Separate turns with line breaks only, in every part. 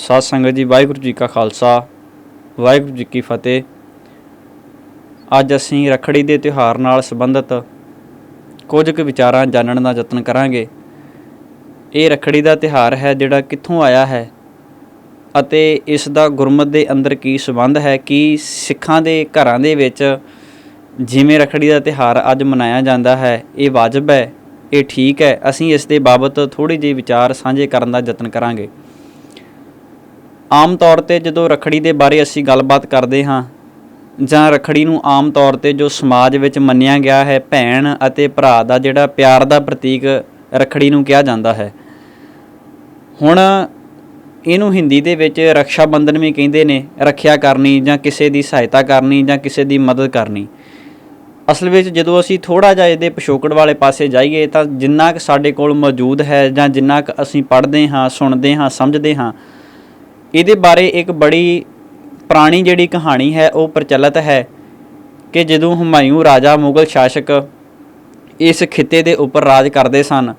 ਸਾਧ ਸੰਗਤ ਜੀ, ਵਾਹਿਗੁਰੂ ਜੀ ਕਾ ਖਾਲਸਾ, ਵਾਹਿਗੁਰੂ ਜੀ ਕੀ ਫਤਿਹ। ਅੱਜ ਅਸੀਂ ਰਖੜੀ ਦੇ ਤਿਉਹਾਰ ਨਾਲ ਸੰਬੰਧਿਤ ਕੁਝ ਕੁ ਵਿਚਾਰਾਂ ਜਾਣਨ ਦਾ ਯਤਨ ਕਰਾਂਗੇ। ਇਹ ਰਖੜੀ ਦਾ ਤਿਉਹਾਰ ਹੈ ਜਿਹੜਾ ਕਿੱਥੋਂ ਆਇਆ ਹੈ ਅਤੇ ਇਸ ਦਾ ਗੁਰਮਤ ਦੇ ਅੰਦਰ ਕੀ ਸੰਬੰਧ ਹੈ, ਕਿ ਸਿੱਖਾਂ ਦੇ ਘਰਾਂ ਦੇ ਵਿੱਚ ਜਿਵੇਂ ਰਖੜੀ ਦਾ ਤਿਉਹਾਰ ਅੱਜ ਮਨਾਇਆ ਜਾਂਦਾ ਹੈ, ਇਹ ਵਾਜਬ ਹੈ, ਇਹ ਠੀਕ ਹੈ। ਅਸੀਂ ਇਸ ਦੇ ਬਾਬਤ ਥੋੜੇ ਜਿਹੇ ਵਿਚਾਰ ਸਾਂਝੇ ਕਰਨ ਦਾ ਯਤਨ ਕਰਾਂਗੇ। ਆਮ ਤੌਰ ਤੇ ਜਦੋਂ ਰਖੜੀ ਦੇ ਬਾਰੇ ਅਸੀਂ ਗੱਲਬਾਤ ਕਰਦੇ ਹਾਂ, ਜਾਂ ਰਖੜੀ ਨੂੰ ਆਮ ਤੌਰ ਤੇ ਜੋ ਸਮਾਜ ਵਿੱਚ ਮੰਨਿਆ ਗਿਆ ਹੈ, ਭੈਣ ਅਤੇ ਭਰਾ ਦਾ ਜਿਹੜਾ ਪਿਆਰ ਦਾ ਪ੍ਰਤੀਕ ਰਖੜੀ ਨੂੰ ਕਿਹਾ ਜਾਂਦਾ ਹੈ। ਹੁਣ ਇਹਨੂੰ ਹਿੰਦੀ ਦੇ ਵਿੱਚ ਰਕਸ਼ਾ ਬੰਧਨ ਵੀ ਕਹਿੰਦੇ ਨੇ, ਰੱਖਿਆ ਕਰਨੀ ਜਾਂ ਕਿਸੇ ਦੀ ਸਹਾਇਤਾ ਕਰਨੀ ਜਾਂ ਕਿਸੇ ਦੀ ਮਦਦ ਕਰਨੀ। ਅਸਲ ਵਿੱਚ ਜਦੋਂ ਅਸੀਂ ਥੋੜਾ ਜਿਹਾ ਇਹਦੇ ਪਿਛੋਕੜ ਵਾਲੇ ਪਾਸੇ ਜਾਈਏ, ਤਾਂ ਜਿੰਨਾ ਕੁ ਸਾਡੇ ਕੋਲ ਮੌਜੂਦ ਹੈ ਜਾਂ ਜਿੰਨਾ ਕੁ ਅਸੀਂ ਪੜ੍ਹਦੇ ਹਾਂ, ਸੁਣਦੇ ਹਾਂ, ਸਮਝਦੇ ਹਾਂ ਇਹਦੇ ਬਾਰੇ ਇੱਕ ਬੜੀ ਪੁਰਾਣੀ ਜਿਹੜੀ ਕਹਾਣੀ ਹੈ, ਉਹ ਪ੍ਰਚਲਿਤ ਹੈ ਕਿ ਜਦੋਂ ਹੁਮਾਯੂੰ ਰਾਜਾ ਮੁਗਲ ਸ਼ਾਸਕ ਇਸ ਖਿੱਤੇ ਦੇ ਉੱਪਰ ਰਾਜ ਕਰਦੇ ਸਨ,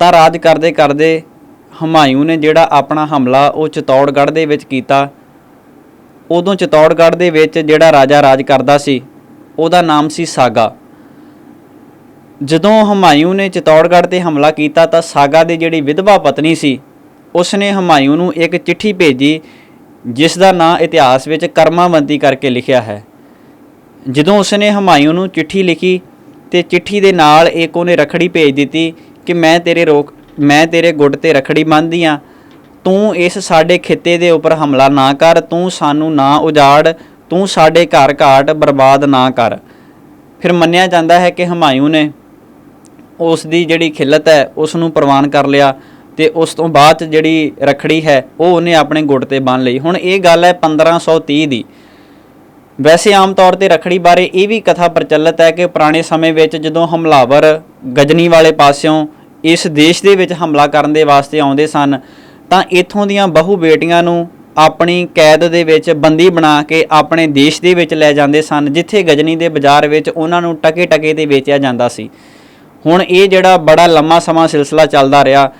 ਤਾਂ ਰਾਜ ਕਰਦੇ ਕਰਦੇ ਹੁਮਾਯੂੰ ਨੇ ਜਿਹੜਾ ਆਪਣਾ ਹਮਲਾ ਉਹ ਚਿਤੌੜਗੜ੍ਹ ਦੇ ਵਿੱਚ ਕੀਤਾ। ਉਦੋਂ ਚਿਤੌੜਗੜ੍ਹ ਦੇ ਵਿੱਚ ਜਿਹੜਾ ਰਾਜਾ ਰਾਜ ਕਰਦਾ ਸੀ, ਉਹਦਾ ਨਾਮ ਸੀ ਸਾਗਾ। ਜਦੋਂ ਹੁਮਾਯੂੰ ਨੇ ਚਿਤੌੜਗੜ੍ਹ ਤੇ ਹਮਲਾ ਕੀਤਾ, ਤਾਂ ਸਾਗਾ ਦੀ ਜਿਹੜੀ ਵਿਧਵਾ ਪਤਨੀ ਸੀ ਉਸਨੇ ਹੁਮਾਯੂੰ ਨੂੰ ਇੱਕ ਚਿੱਠੀ ਭੇਜੀ ਜਿਸ ਦਾ ਨਾਂ ਇਤਿਹਾਸ ਵਿੱਚ ਕਰਮਾਵੰਤੀ ਕਰਕੇ ਲਿਖਿਆ ਹੈ। ਜਦੋਂ ਉਸਨੇ ਹੁਮਾਯੂੰ ਨੂੰ ਚਿੱਠੀ ਲਿਖੀ, ਤੇ ਚਿੱਠੀ ਦੇ ਨਾਲ ਇੱਕ ਉਹਨੇ ਰਖੜੀ ਭੇਜ ਦਿੱਤੀ ਕਿ ਮੈਂ ਤੇਰੇ ਰੋਕ, ਮੈਂ ਤੇਰੇ ਗੁੱਟ ਤੇ ਰਖੜੀ ਬੰਨ੍ਹਦੀ ਆ। ਤੂੰ ਇਸ ਸਾਡੇ ਖਿੱਤੇ ਦੇ ਉੱਪਰ ਹਮਲਾ ਨਾ ਕਰ, ਤੂੰ ਸਾਨੂੰ ਨਾ ਉਜਾੜ, ਤੂੰ ਸਾਡੇ ਘਰ ਘਾਟ ਬਰਬਾਦ ਨਾ ਕਰ। ਫਿਰ ਮੰਨਿਆ ਜਾਂਦਾ ਹੈ ਕਿ ਹੁਮਾਯੂੰ ਨੇ ਉਸ ਦੀ ਜਿਹੜੀ ਖਿਲਤ ਹੈ ਉਸ ਨੂੰ ਪ੍ਰਵਾਨ ਕਰ ਲਿਆ। ਤੇ ਉਸ ਤੋਂ ਬਾਅਦ 'ਚ ਜਿਹੜੀ ਰਖੜੀ ਹੈ, ਉਹ ਉਹਨੇ ਆਪਣੇ ਗੁੱਟ ਤੇ ਬੰਨ ਲਈ। ਹੁਣ ਇਹ ਗੱਲ ਹੈ 1530 ਦੀ। ਵੈਸੇ ਆਮ ਤੌਰ ਤੇ ਰਖੜੀ ਬਾਰੇ ਇਹ ਵੀ ਕਥਾ ਪ੍ਰਚਲਿਤ ਹੈ ਕਿ ਪੁਰਾਣੇ ਸਮੇਂ ਵਿੱਚ ਜਦੋਂ ਹਮਲਾਵਰ ਗਜਨੀ ਵਾਲੇ ਪਾਸਿਓਂ ਇਸ ਦੇਸ਼ ਦੇ ਵਿੱਚ ਹਮਲਾ ਕਰਨ ਦੇ ਵਾਸਤੇ ਆਉਂਦੇ ਸਨ, ਤਾਂ ਇੱਥੋਂ ਦੀਆਂ ਬਹੂ ਬੇਟੀਆਂ ਨੂੰ ਆਪਣੀ ਕੈਦ ਦੇ ਵਿੱਚ ਬੰਦੀ ਬਣਾ ਕੇ ਆਪਣੇ ਦੇਸ਼ ਦੇ ਵਿੱਚ ਲੈ ਜਾਂਦੇ ਸਨ, ਜਿੱਥੇ ਗਜਨੀ ਦੇ ਬਾਜ਼ਾਰ ਵਿੱਚ ਉਹਨਾਂ ਨੂੰ ਟਕੇ ਟਕੇ ਤੇ ਵੇਚਿਆ ਜਾਂਦਾ ਸੀ। ਹੁਣ ਇਹ ਜਿਹੜਾ ਬੜਾ ਲੰਮਾ ਸਮਾਂ ਸਿਲਸਿਲਾ ਚੱਲਦਾ ਰਿਹਾ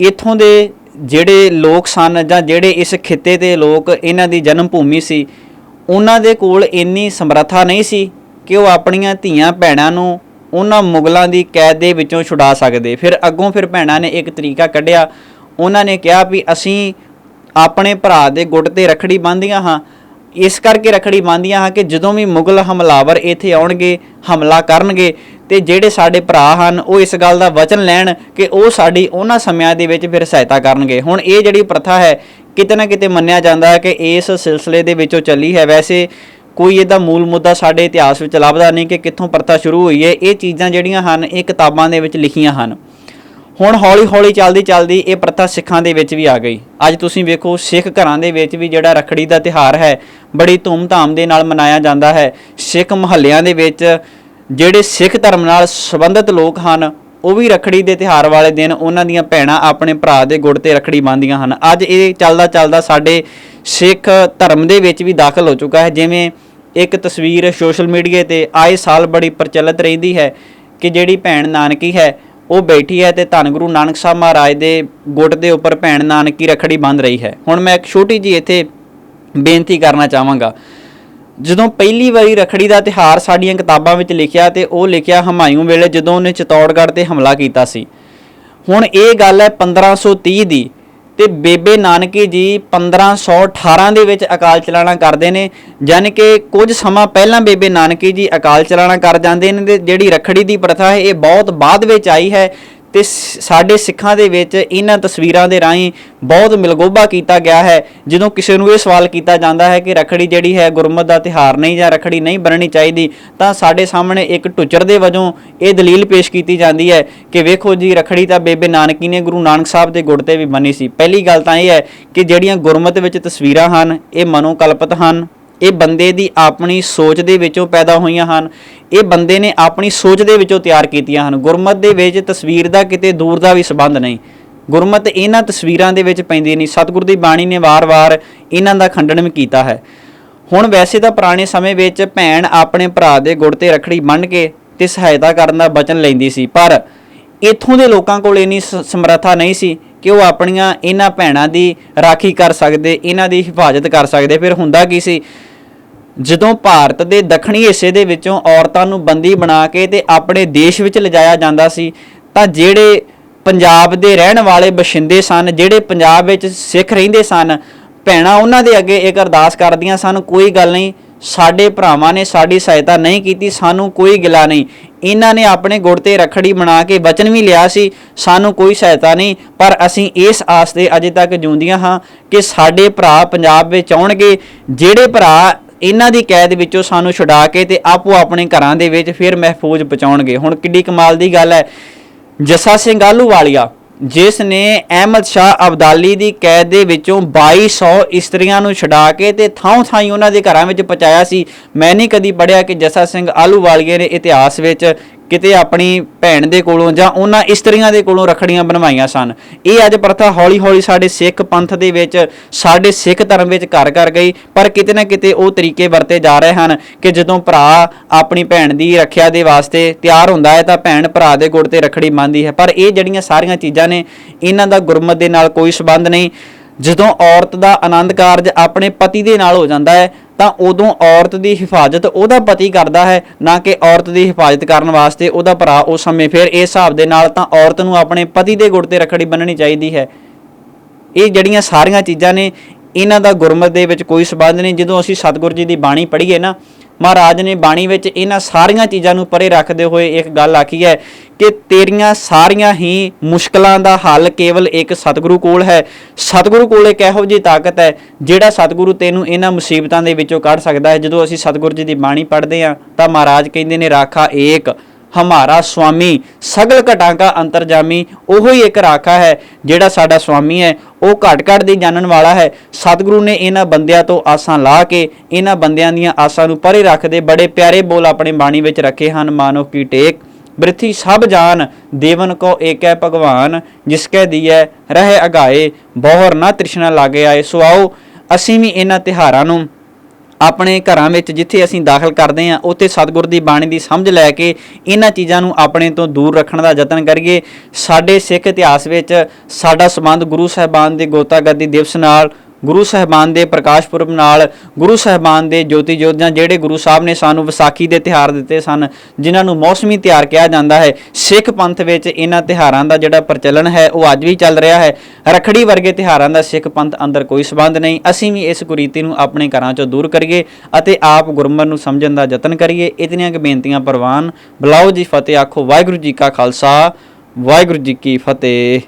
ਇੱਥੋਂ ਦੇ ਜਿਹੜੇ ਲੋਕ ਸਨ ਜਾਂ ਜਿਹੜੇ ਇਸ ਖਿੱਤੇ ਦੇ ਲੋਕ ਇਹਨਾਂ ਦੀ ਜਨਮ ਭੂਮੀ ਸੀ, ਉਹਨਾਂ ਦੇ ਕੋਲ ਇੰਨੀ ਸਮਰੱਥਾ ਨਹੀਂ ਸੀ ਕਿ ਉਹ ਆਪਣੀਆਂ ਧੀਆਂ ਭੈਣਾਂ ਨੂੰ ਉਹਨਾਂ ਮੁਗਲਾਂ ਦੀ ਕੈਦ ਦੇ ਵਿੱਚੋਂ ਛੁਡਾ ਸਕਦੇ। ਫਿਰ ਅੱਗੋਂ ਫਿਰ ਭੈਣਾਂ ਨੇ ਇੱਕ ਤਰੀਕਾ ਕੱਢਿਆ। ਉਹਨਾਂ ਨੇ ਕਿਹਾ ਵੀ ਅਸੀਂ ਆਪਣੇ ਭਰਾ ਦੇ ਗੁੱਟ ਤੇ ਰਖੜੀ ਬੰਨ੍ਹਦੀਆਂ ਹਾਂ। ਇਸ ਕਰਕੇ ਰਖੜੀ ਬੰਨ੍ਹਦੀਆਂ ਹਾਂ ਕਿ ਜਦੋਂ ਵੀ ਮੁਗਲ ਹਮਲਾਵਰ ਇੱਥੇ ਆਉਣਗੇ, ਹਮਲਾ ਕਰਨਗੇ ਤੇ ਜਿਹੜੇ ਸਾਡੇ ਭਰਾ ਹਨ, ਉਹ ਇਸ ਗੱਲ ਦਾ ਵਚਨ ਲੈਣ ਕਿ ਉਹ ਸਾਡੀ ਉਹਨਾਂ ਸਮਿਆਂ ਦੇ ਵਿੱਚ ਫਿਰ ਸਹਾਇਤਾ ਕਰਨਗੇ। ਹੁਣ ਇਹ ਜਿਹੜੀ ਪ੍ਰਥਾ ਹੈ, ਕਿਤੇ ਨਾ ਕਿਤੇ ਮੰਨਿਆ ਜਾਂਦਾ ਹੈ ਕਿ ਇਸ ਸਿਲਸਿਲੇ ਦੇ ਵਿੱਚੋਂ ਚੱਲੀ ਹੈ। ਵੈਸੇ ਕੋਈ ਇਹਦਾ ਮੂਲ ਮੁੱਦਾ ਸਾਡੇ ਇਤਿਹਾਸ ਵਿੱਚ ਲੱਭਦਾ ਨਹੀਂ ਕਿ ਕਿੱਥੋਂ ਪ੍ਰਥਾ ਸ਼ੁਰੂ ਹੋਈ ਹੈ। ਇਹ ਚੀਜ਼ਾਂ ਜਿਹੜੀਆਂ ਹਨ, ਇਹ ਕਿਤਾਬਾਂ ਦੇ ਵਿੱਚ ਲਿਖੀਆਂ ਹਨ। ਹੁਣ ਹੌਲੀ ਹੌਲੀ ਚੱਲਦੀ ਚੱਲਦੀ ਇਹ ਪ੍ਰਥਾ ਸਿੱਖਾਂ ਦੇ ਵਿੱਚ ਵੀ ਆ ਗਈ। ਅੱਜ ਤੁਸੀਂ ਵੇਖੋ, ਸਿੱਖ ਘਰਾਂ ਦੇ ਵਿੱਚ ਵੀ ਜਿਹੜਾ ਰਖੜੀ ਦਾ ਤਿਹਾਰ ਹੈ, ਬੜੀ ਧੂਮ-ਧਾਮ ਦੇ ਨਾਲ ਮਨਾਇਆ ਜਾਂਦਾ ਹੈ। ਸਿੱਖ ਮਹੱਲਿਆਂ ਦੇ ਵਿੱਚ ਜਿਹੜੇ ਸਿੱਖ ਧਰਮ ਨਾਲ ਸੰਬੰਧਿਤ ਲੋਕ ਹਨ, ਉਹ ਵੀ ਰਖੜੀ ਦੇ ਤਿਹਾਰ ਵਾਲੇ ਦਿਨ ਉਹਨਾਂ ਦੀਆਂ ਭੈਣਾਂ ਆਪਣੇ ਭਰਾ ਦੇ ਗੁੜ ਤੇ ਰਖੜੀ ਬੰਨ੍ਹਦੀਆਂ ਹਨ। ਅੱਜ ਇਹ ਚੱਲਦਾ ਚੱਲਦਾ ਸਾਡੇ ਸਿੱਖ ਧਰਮ ਦੇ ਵਿੱਚ ਵੀ ਦਾਖਲ ਹੋ ਚੁੱਕਾ ਹੈ। ਜਿਵੇਂ ਇੱਕ ਤਸਵੀਰ ਸੋਸ਼ਲ ਮੀਡੀਆ ਤੇ ਆਏ ਸਾਲ ਬੜੀ ਪ੍ਰਚਲਿਤ ਰਹਿੰਦੀ ਹੈ ਕਿ ਜਿਹੜੀ ਭੈਣ ਨਾਨਕੀ ਹੈ, ਉਹ ਬੈਠੀ ਹੈ ਤੇ ਧੰਨ ਗੁਰੂ ਨਾਨਕ ਸਾਹਿਬ ਮਹਾਰਾਜ ਦੇ ਗੁੱਟ ਦੇ ਉੱਪਰ ਭੈਣ ਨਾਨਕੀ ਰਖੜੀ ਬੰਨ੍ਹ ਰਹੀ ਹੈ। ਹੁਣ ਮੈਂ ਇੱਕ ਛੋਟੀ ਜੀ ਇੱਥੇ ਬੇਨਤੀ ਕਰਨਾ ਚਾਹਾਂਗਾ। ਜਦੋਂ ਪਹਿਲੀ ਵਾਰੀ ਰਖੜੀ ਦਾ ਤਿਹਾਰ ਸਾਡੀਆਂ ਕਿਤਾਬਾਂ ਵਿੱਚ ਲਿਖਿਆ ਤੇ ਉਹ ਲਿਖਿਆ ਹਮਾਇੂ ਵੇਲੇ ਜਦੋਂ ਉਹਨੇ ਚਿਤੌੜਗੜ੍ਹ ਤੇ ਹਮਲਾ ਕੀਤਾ ਸੀ। ਹੁਣ ਇਹ ਗੱਲ ਹੈ 1530 ਦੀ ਤੇ ਬੇਬੇ ਨਾਨਕੀ ਜੀ 1518 ਦੇ ਵਿੱਚ ਅਕਾਲ ਚਲਾਣਾ ਕਰਦੇ ਨੇ ਯਾਨੀ ਕਿ ਕੁਝ ਸਮਾਂ ਪਹਿਲਾਂ ਬੇਬੇ ਨਾਨਕੀ ਜੀ ਅਕਾਲ ਚਲਾਣਾ ਕਰ ਜਾਂਦੇ ਨੇ ਤੇ ਜਿਹੜੀ ਰਖੜੀ ਦੀ ਪ੍ਰਥਾ ਹੈ, ਇਹ ਬਹੁਤ ਬਾਅਦ ਵਿੱਚ ਆਈ ਹੈ ਤੇ ਸ- ਸਾਡੇ ਸਿੱਖਾਂ ਦੇ ਵਿੱਚ ਇਹਨਾਂ ਤਸਵੀਰਾਂ ਦੇ ਰਾਹੀਂ ਬਹੁਤ ਮਿਲਗੋਬਾ ਕੀਤਾ ਗਿਆ ਹੈ। ਜਦੋਂ ਕਿਸੇ ਨੂੰ ਇਹ ਸਵਾਲ ਕੀਤਾ ਜਾਂਦਾ ਹੈ ਕਿ ਰਖੜੀ ਜਿਹੜੀ ਹੈ ਗੁਰਮਤ ਦਾ ਤਿਹਾਰ ਨਹੀਂ ਜਾਂ ਰਖੜੀ ਨਹੀਂ ਬਣਨੀ ਚਾਹੀਦੀ, ਤਾਂ ਸਾਡੇ ਸਾਹਮਣੇ ਇੱਕ ਟੁੱਚਰ ਦੇ ਵਜੋਂ ਇਹ ਦਲੀਲ ਪੇਸ਼ ਕੀਤੀ ਜਾਂਦੀ ਹੈ ਕਿ ਵੇਖੋ ਜੀ, ਰਖੜੀ ਤਾਂ ਬੇਬੇ ਨਾਨਕੀ ਨੇ ਗੁਰੂ ਨਾਨਕ ਸਾਹਿਬ ਦੇ ਗੁੜ ਤੇ ਵੀ ਬੰਨੀ ਸੀ। ਪਹਿਲੀ ਗੱਲ ਤਾਂ ਇਹ ਹੈ ਕਿ ਜਿਹੜੀਆਂ ਗੁਰਮਤ ਵਿੱਚ ਤਸਵੀਰਾਂ ਹਨ, ਇਹ ਮਨੋਕਲਪਿਤ ਹਨ। ਇਹ ਬੰਦੇ ਦੀ ਆਪਣੀ ਸੋਚ ਦੇ ਵਿੱਚੋਂ ਪੈਦਾ ਹੋਈਆਂ ਹਨ। ਇਹ ਬੰਦੇ ਨੇ ਆਪਣੀ ਸੋਚ ਦੇ ਵਿੱਚੋਂ ਤਿਆਰ ਕੀਤੀਆਂ ਹਨ। ਗੁਰਮਤ ਦੇ ਵਿੱਚ ਤਸਵੀਰ ਦਾ ਕਿਤੇ ਦੂਰ ਦਾ ਵੀ ਸੰਬੰਧ ਨਹੀਂ। ਗੁਰਮਤ ਇਹਨਾਂ ਤਸਵੀਰਾਂ ਦੇ ਵਿੱਚ ਪੈਂਦੀ ਨਹੀਂ। ਸਤਿਗੁਰ ਦੀ ਬਾਣੀ ਨੇ ਵਾਰ-ਵਾਰ ਇਹਨਾਂ ਦਾ ਖੰਡਨ ਵੀ ਕੀਤਾ ਹੈ। ਹੁਣ ਵੈਸੇ ਤਾਂ ਪੁਰਾਣੇ ਸਮੇਂ ਵਿੱਚ ਭੈਣ ਆਪਣੇ ਭਰਾ ਦੇ ਗੁੜ ਤੇ ਰਖੜੀ ਬੰਨ੍ਹ ਕੇ ਤੇ ਸਹਾਇਤਾ ਕਰਨ ਦਾ ਵਚਨ ਲੈਂਦੀ ਸੀ। ਪਰ ਇੱਥੋਂ ਦੇ ਲੋਕਾਂ ਕੋਲ ਇੰਨੀ ਸਮਰੱਥਾ ਨਹੀਂ ਸੀ। ਕਿ ਉਹ ਆਪਣੀਆਂ ਇਹਨਾਂ ਭੈਣਾਂ ਦੀ ਰਾਖੀ ਕਰ ਸਕਦੇ, ਇਹਨਾਂ ਦੀ ਹਿਫਾਜ਼ਤ ਕਰ ਸਕਦੇ। ਫਿਰ ਹੁੰਦਾ ਕੀ ਸੀ? ਜਦੋਂ ਭਾਰਤ ਦੇ ਦੱਖਣੀ ਹਿੱਸੇ ਦੇ ਵਿੱਚੋਂ ਔਰਤਾਂ ਨੂੰ ਬੰਦੀ ਬਣਾ ਕੇ ਤੇ ਆਪਣੇ ਦੇਸ਼ ਵਿੱਚ ਲਿਜਾਇਆ ਜਾਂਦਾ ਸੀ, ਤਾਂ ਜਿਹੜੇ ਪੰਜਾਬ ਦੇ ਰਹਿਣ ਵਾਲੇ ਬਸ਼ਿੰਦੇ ਸਨ, ਜਿਹੜੇ ਪੰਜਾਬ ਵਿੱਚ ਸਿੱਖ ਰਹਿੰਦੇ ਸਨ, ਭੈਣਾਂ ਉਹਨਾਂ ਦੇ ਅੱਗੇ ਇੱਕ ਅਰਦਾਸ ਕਰਦੀਆਂ ਸਨ, ਕੋਈ ਗੱਲ ਨਹੀਂ ਸਾਡੇ ਭਰਾਵਾਂ ਨੇ ਸਾਡੀ ਸਹਾਇਤਾ ਨਹੀਂ ਕੀਤੀ, ਸਾਨੂੰ ਕੋਈ ਗਿਲਾ ਨਹੀਂ। ਇਹਨਾਂ ਨੇ ਆਪਣੇ ਗੁੜ ਤੇ ਰਖੜੀ ਬਣਾ ਕੇ ਵਚਨ ਵੀ ਲਿਆ ਸੀ, ਸਾਨੂੰ ਕੋਈ ਸਹਾਇਤਾ ਨਹੀਂ, ਪਰ ਅਸੀਂ ਇਸ ਆਸ ਤੇ ਅਜੇ ਤੱਕ ਜਿਉਂਦੀਆਂ ਹਾਂ ਕਿ ਸਾਡੇ ਭਰਾ ਪੰਜਾਬ ਵਿੱਚ ਆਉਣਗੇ, ਜਿਹੜੇ ਭਰਾ ਇਹਨਾਂ ਦੀ ਕੈਦ ਵਿੱਚੋਂ ਸਾਨੂੰ ਛੁਡਾ ਕੇ ਤੇ ਆਪੋ ਆਪਣੇ ਘਰਾਂ ਦੇ ਵਿੱਚ ਫਿਰ ਮਹਿਫੂਜ਼ ਪਹੁੰਚਾਉਣਗੇ ਹੁਣ ਕਿੱਡੀ ਕਮਾਲ ਦੀ ਗੱਲ ਹੈ। ਜੱਸਾ ਸਿੰਘ ਆਲੂ ਵਾਲੀਆ ਜਿਸ ਨੇ ਅਹਿਮਦ ਸ਼ਾਹ ਅਬਦਾਲੀ ਦੀ ਕੈਦ ਦੇ ਵਿੱਚੋਂ 2200 ਇਸਤਰੀਆਂ ਨੂੰ ਛੁਡਾ ਕੇ ਤੇ ਥਾਂ ਥਾਂ ਹੀ ਉਹਨਾਂ ਦੇ ਘਰਾਂ ਵਿੱਚ ਪਹੁੰਚਾਇਆ ਸੀ। ਮੈਂ ਨਹੀਂ ਕਦੀ ਪੜਿਆ ਕਿ ਜੱਸਾ ਸਿੰਘ ਆਲੂਵਾਲੀਏ ਨੇ ਇਤਿਹਾਸ ਵਿੱਚ ਕਿਤੇ ਆਪਣੀ ਭੈਣ ਦੇ ਕੋਲੋਂ ਜਾਂ ਉਹਨਾਂ ਇਸਤਰੀਆਂ ਦੇ ਕੋਲੋਂ ਰਖੜੀਆਂ ਬਣਵਾਈਆਂ ਸਨ। ਇਹ ਅੱਜ ਪ੍ਰਥਾ ਹੌਲੀ-ਹੌਲੀ ਸਾਡੇ ਸਿੱਖ ਪੰਥ ਦੇ ਵਿੱਚ, ਸਾਡੇ ਸਿੱਖ ਧਰਮ ਵਿੱਚ ਘਰ ਕਰ ਗਈ, ਪਰ ਕਿਤੇ ਨਾ ਕਿਤੇ ਉਹ ਤਰੀਕੇ ਵਰਤੇ ਜਾ ਰਹੇ ਹਨ ਕਿ ਜਦੋਂ ਭਰਾ ਆਪਣੀ ਭੈਣ ਦੀ ਰੱਖਿਆ ਦੇ ਵਾਸਤੇ ਤਿਆਰ ਹੁੰਦਾ ਹੈ ਤਾਂ ਭੈਣ ਭਰਾ ਦੇ ਗੁੜ ਤੇ ਰਖੜੀ ਬੰਨ੍ਹਦੀ ਹੈ। ਪਰ ਇਹ ਜਿਹੜੀਆਂ ਸਾਰੀਆਂ ਚੀਜ਼ਾਂ ਨੇ, ਇਹਨਾਂ ਦਾ ਗੁਰਮਤ ਦੇ ਨਾਲ ਕੋਈ ਸਬੰਧ ਨਹੀਂ। ਜਦੋਂ ਔਰਤ ਦਾ ਆਨੰਦ ਕਾਰਜ ਆਪਣੇ ਪਤੀ ਦੇ ਨਾਲ ਹੋ ਜਾਂਦਾ ਹੈ ਤਾਂ ਉਦੋਂ ਔਰਤ ਦੀ ਹਿਫਾਜ਼ਤ ਉਹਦਾ ਪਤੀ ਕਰਦਾ ਹੈ, ਨਾ ਕਿ ਔਰਤ ਦੀ ਹਿਫਾਜ਼ਤ ਕਰਨ ਵਾਸਤੇ ਉਹਦਾ ਭਰਾ ਉਸ ਸਮੇਂ। ਫਿਰ ਇਸ ਹਿਸਾਬ ਦੇ ਨਾਲ ਤਾਂ ਔਰਤ ਨੂੰ ਆਪਣੇ ਪਤੀ ਦੇ ਗੁੜ ਤੇ ਰੱਖੜੀ ਬੰਨਣੀ ਚਾਹੀਦੀ ਹੈ। ਇਹ ਜਿਹੜੀਆਂ ਸਾਰੀਆਂ ਚੀਜ਼ਾਂ ਨੇ, ਇਹਨਾਂ ਦਾ ਗੁਰਮਤ ਦੇ ਵਿੱਚ ਕੋਈ ਸਬੰਧ ਨਹੀਂ। ਜਦੋਂ ਅਸੀਂ ਸਤਿਗੁਰੂ ਜੀ ਦੀ ਬਾਣੀ ਪੜ੍ਹੀਏ ਨਾ ਮਹਾਰਾਜ ਨੇ ਬਾਣੀ ਵਿੱਚ ਇਹਨਾਂ ਸਾਰੀਆਂ ਚੀਜ਼ਾਂ ਨੂੰ ਪਰੇ ਰੱਖਦੇ ਹੋਏ ਇੱਕ ਗੱਲ ਆਖੀ ਹੈ ਕਿ ਤੇਰੀਆਂ ਸਾਰੀਆਂ ਹੀ ਮੁਸ਼ਕਲਾਂ ਦਾ ਹੱਲ ਕੇਵਲ ਇੱਕ ਸਤਿਗੁਰੂ ਕੋਲ ਹੈ। ਸਤਿਗੁਰੂ ਕੋਲ ਇੱਕ ਇਹੋ ਜਿਹੀ ਤਾਕਤ ਹੈ ਜਿਹੜਾ ਸਤਿਗੁਰੂ ਤੈਨੂੰ ਇਹਨਾਂ ਮੁਸੀਬਤਾਂ ਦੇ ਵਿੱਚੋਂ ਕੱਢ ਸਕਦਾ ਹੈ। ਜਦੋਂ ਅਸੀਂ ਸਤਿਗੁਰੂ ਜੀ ਦੀ ਬਾਣੀ ਪੜ੍ਹਦੇ ਹਾਂ ਤਾਂ ਮਹਾਰਾਜ ਕਹਿੰਦੇ ਨੇ, ਰਾਖਾ ਏਕ। ਹਮਾਰਾ ਸੁਆਮੀ ਸਗਲ ਘਟਾਂ ਕਾ ਅੰਤਰਜਾਮੀ, ਉਹੋ ਹੀ ਇੱਕ ਰਾਖਾ ਹੈ, ਜਿਹੜਾ ਸਾਡਾ ਸੁਆਮੀ ਹੈ, ਉਹ ਘਟ ਘਟ ਦੀ ਜਾਣਨ ਵਾਲਾ ਹੈ। ਸਤਿਗੁਰੂ ਨੇ ਇਹਨਾਂ ਬੰਦਿਆਂ ਤੋਂ ਆਸਾਂ ਲਾ ਕੇ, ਇਹਨਾਂ ਬੰਦਿਆਂ ਦੀਆਂ ਆਸਾਂ ਨੂੰ ਪਰੇ ਰੱਖਦੇ ਬੜੇ ਪਿਆਰੇ ਬੋਲ ਆਪਣੇ ਬਾਣੀ ਵਿੱਚ ਰੱਖੇ ਹਨ, ਮਾਨੋ ਕੀ ਟੇਕ। ਬ੍ਰਿਥੀ ਸਭ ਜਾਨ, ਦੇਵਨ ਕੋ ਹੈ ਭਗਵਾਨ ਜਿਸਕੈ ਦੀਐ, ਰਹਿ ਅਗਾਏ, ਬਹੁਰ ਨਾ ਤ੍ਰਿਸ਼ਨਾ ਲਾਗੇ ਆਏ। ਸੋ ਆਓ, ਅਸੀਂ ਵੀ ਇਹਨਾਂ ਤਿਹਾਰਾਂ ਨੂੰ ਆਪਣੇ ਘਰਾਂ ਵਿੱਚ ਜਿੱਥੇ ਅਸੀਂ ਦਾਖਲ ਕਰਦੇ ਹਾਂ, ਉੱਥੇ ਸਤਿਗੁਰ ਦੀ ਬਾਣੀ ਦੀ ਸਮਝ ਲੈ ਕੇ ਇਹਨਾਂ ਚੀਜ਼ਾਂ ਨੂੰ ਆਪਣੇ ਤੋਂ ਦੂਰ ਰੱਖਣ ਦਾ ਯਤਨ ਕਰੀਏ। ਸਾਡੇ ਸਿੱਖ ਇਤਿਹਾਸ ਵਿੱਚ ਸਾਡਾ ਸੰਬੰਧ ਗੁਰੂ ਸਾਹਿਬਾਨ ਦੇ ਗੋਤਾਗੱਦੀ ਦਿਵਸ ਨਾਲ ਗੁਰੂ ਸਾਹਿਬਾਨ ਦੇ ਪ੍ਰਕਾਸ਼ ਪੁਰਬ ਨਾਲ ਗੁਰੂ ਸਾਹਿਬਾਨ ਦੇ ਜੋਤੀ ਜੋਤਿਆਂ ਜਿਹੜੇ ਗੁਰੂ ਸਾਹਿਬ ਨੇ ਸਾਨੂੰ ਵਿਸਾਖੀ ਦੇ ਤਿਹਾਰ ਦਿੱਤੇ ਸਨ, ਜਿਨ੍ਹਾਂ ਨੂੰ ਮੌਸਮੀ ਤਿਹਾਰ ਕਿਹਾ ਜਾਂਦਾ ਹੈ, ਸਿੱਖ ਪੰਥ ਵਿੱਚ ਇਹਨਾਂ ਤਿਹਾਰਾਂ ਦਾ ਜਿਹੜਾ ਪ੍ਰਚਲਨ ਹੈ, ਉਹ ਅੱਜ ਵੀ ਚੱਲ ਰਿਹਾ ਹੈ। ਰਖੜੀ ਵਰਗੇ ਤਿਹਾਰਾਂ ਦਾ ਸਿੱਖ ਪੰਥ ਅੰਦਰ ਕੋਈ ਸਬੰਧ ਨਹੀਂ। ਅਸੀਂ ਵੀ ਇਸ ਕੁਰੀਤੀ ਨੂੰ ਆਪਣੇ ਘਰਾਂ ਚੋਂ ਦੂਰ ਕਰੀਏ ਅਤੇ ਆਪ ਗੁਰਮਤ ਨੂੰ ਸਮਝਣ ਦਾ ਯਤਨ ਕਰੀਏ। ਇਤਨੀਆਂ ਕੁ ਬੇਨਤੀਆਂ ਪ੍ਰਵਾਨ। ਬੁਲਾਓ ਜੀ ਫਤਿਹ, ਆਖੋ ਵਾਹਿਗੁਰੂ ਜੀ ਕਾ ਖਾਲਸਾ, ਵਾਹਿਗੁਰੂ ਜੀ ਕੀ ਫਤਿਹ।